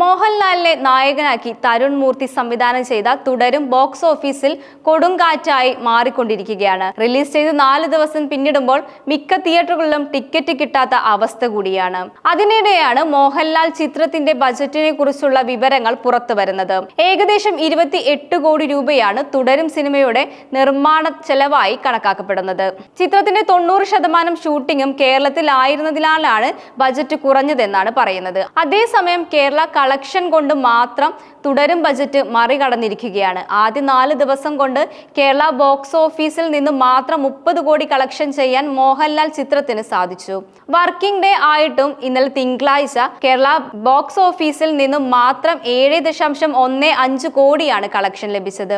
മോഹൻലാലിനെ നായകനാക്കി തരുൺ മൂർത്തി സംവിധാനം ചെയ്ത തുടരും ബോക്സ് ഓഫീസിൽ കൊടുങ്കാറ്റായി മാറിക്കൊണ്ടിരിക്കുകയാണ്. റിലീസ് ചെയ്ത് നാല് ദിവസം പിന്നിടുമ്പോൾ മിക്ക തിയേറ്ററുകളിലും ടിക്കറ്റ് കിട്ടാത്ത അവസ്ഥ കൂടിയാണ്. അതിനിടെയാണ് മോഹൻലാൽ ചിത്രത്തിന്റെ ബജറ്റിനെ കുറിച്ചുള്ള വിവരങ്ങൾ പുറത്തു വരുന്നത്. ഏകദേശം ഇരുപത്തി എട്ട് കോടി രൂപയാണ് തുടരും സിനിമയുടെ നിർമ്മാണ ചെലവായി കണക്കാക്കപ്പെടുന്നത്. ചിത്രത്തിന്റെ തൊണ്ണൂറ് ശതമാനം ഷൂട്ടിങ്ങും കേരളത്തിലായിരുന്നതിനാലാണ് ബജറ്റ് കുറഞ്ഞതെന്നാണ് പറയുന്നത്. അതേസമയം കേരള കളക്ഷൻ കൊണ്ട് മാത്രം തുടരും ബജറ്റ് മറികടന്നിരിക്കുകയാണ്. ആദ്യ നാല് ദിവസം കൊണ്ട് കേരള ബോക്സ് ഓഫീസിൽ നിന്ന് മാത്രം മുപ്പത് കോടി കളക്ഷൻ ചെയ്യാൻ മോഹൻലാൽ ചിത്രത്തിന് സാധിച്ചു. വർക്കിംഗ് ഡേ ആയിട്ടും ഇന്നലെ തിങ്കളാഴ്ച കേരള ബോക്സ് ഓഫീസിൽ നിന്ന് മാത്രം ഏഴ് ദശാംശം ഒന്ന് അഞ്ച് കോടിയാണ് കളക്ഷൻ ലഭിച്ചത്.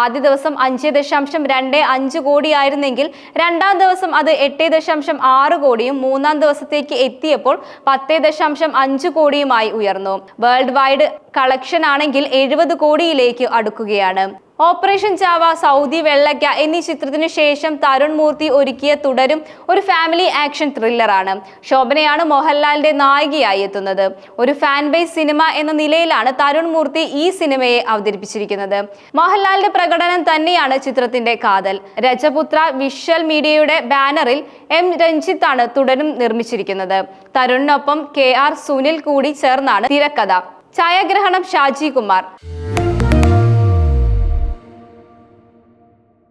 ആദ്യ ദിവസം അഞ്ച് ദശാംശം രണ്ട് അഞ്ച് കോടിയായിരുന്നെങ്കിൽ രണ്ടാം ദിവസം അത് എട്ട് ദശാംശം ആറ് കോടിയും മൂന്നാം ദിവസത്തേക്ക് എത്തിയപ്പോൾ പത്ത് ദശാംശം അഞ്ച് കോടിയുമായി ഉയർന്നു. വേൾഡ് വൈഡ് കളക്ഷൻ ആണെങ്കിൽ എഴുപത് കോടിയിലേക്ക് അടുക്കുകയാണ്. ഓപ്പറേഷൻ ചാവ സൗദി വെള്ളയ്ക്ക എന്നീ ചിത്രത്തിന് ശേഷം തരുൺ മൂർത്തി ഒരുക്കിയ തുടരും ഒരു ഫാമിലി ആക്ഷൻ ത്രില്ലറാണ്. ശോഭനയാണ് മോഹൻലാലിന്റെ നായികയായി എത്തുന്നത്. ഒരു ഫാൻ ബേസ് സിനിമ എന്ന നിലയിലാണ് തരുൺ മൂർത്തി ഈ സിനിമയെ അവതരിപ്പിച്ചിരിക്കുന്നത്. മോഹൻലാലിന്റെ പ്രകടനം തന്നെയാണ് ചിത്രത്തിന്റെ കാതൽ. രജപുത്ര വിഷ്വൽ മീഡിയയുടെ ബാനറിൽ എം രഞ്ജിത്താണ് തുടരും നിർമ്മിച്ചിരിക്കുന്നത്. തരുണിനൊപ്പം കെ ആർ സുനിൽ കൂടി ചേർന്നാണ് തിരക്കഥ. ഛായാഗ്രഹണം ഷാജി കുമാർ.